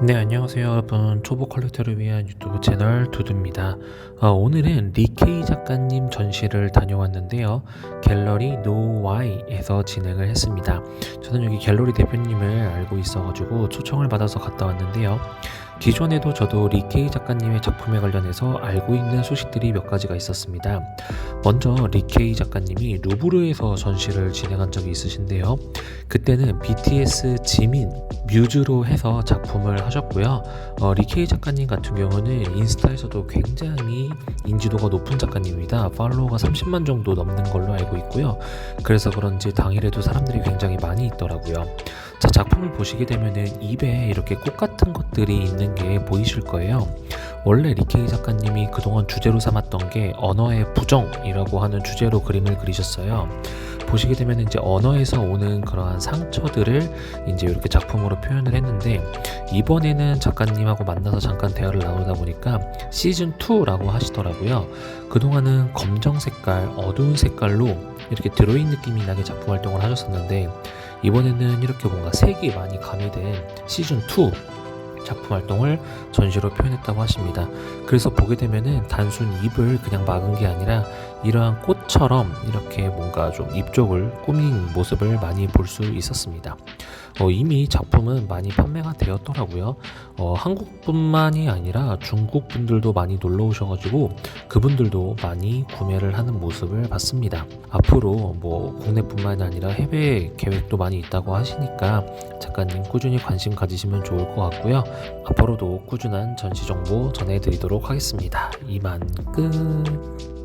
네, 안녕하세요, 여러분. 초보 컬렉터를 위한 유튜브 채널 두두입니다. 어, 오늘은 리케이 작가님 전시를 다녀왔는데요. 갤러리 노와이에서 진행을 했습니다. 저는 여기 갤러리 대표님을 알고 있어가지고 초청을 받아서 갔다 왔는데요. 기존에도 저도 리케이 작가님의 작품에 관련해서 알고 있는 소식들이 몇 가지가 있었습니다. 먼저 리케이 작가님이 루브르에서 전시를 진행한 적이 있으신데요. 그때는 BTS 지민 뮤즈로 해서 작품을 하셨고요. 어, 리케이 작가님 같은 경우는 인스타에서도 굉장히 인지도가 높은 작가님입니다. 팔로워가 30만 정도 넘는 걸로 알고 있고요. 그래서 그런지 당일에도 사람들이 굉장히 많이 있더라고요. 자, 작품을 보시게 되면은 입에 이렇게 꽃 같은 것들이 있는 게 보이실 거예요. 원래 리케이 작가님이 그동안 주제로 삼았던 게 언어의 부정이라고 하는 주제로 그림을 그리셨어요. 보시게 되면 이제 언어에서 오는 그러한 상처들을 이제 이렇게 작품으로 표현을 했는데 이번에는 작가님하고 만나서 잠깐 대화를 나누다 보니까 시즌 2라고 하시더라고요. 그동안은 검정 색깔, 어두운 색깔로 이렇게 드로잉 느낌이 나게 작품 활동을 하셨었는데 이번에는 이렇게 뭔가 색이 많이 가미된 시즌 2 작품 활동을 전시로 표현했다고 하십니다. 그래서 보게 되면은 단순 잎을 그냥 막은 게 아니라 이러한 꽃처럼 이렇게 뭔가 좀잎 쪽을 꾸민 모습을 많이 볼 수 있었습니다. 어, 이미 작품은 많이 판매가 되었더라고요. 어, 한국뿐만이 아니라 중국 분들도 많이 놀러 오셔가지고 그분들도 많이 구매를 하는 모습을 봤습니다. 앞으로 뭐 국내뿐만이 아니라 해외 계획도 많이 있다고 하시니까 작가님 꾸준히 관심 가지시면 좋을 것 같고요. 앞으로도 꾸준한 전시 정보 전해드리도록 하겠습니다. 이만 끝.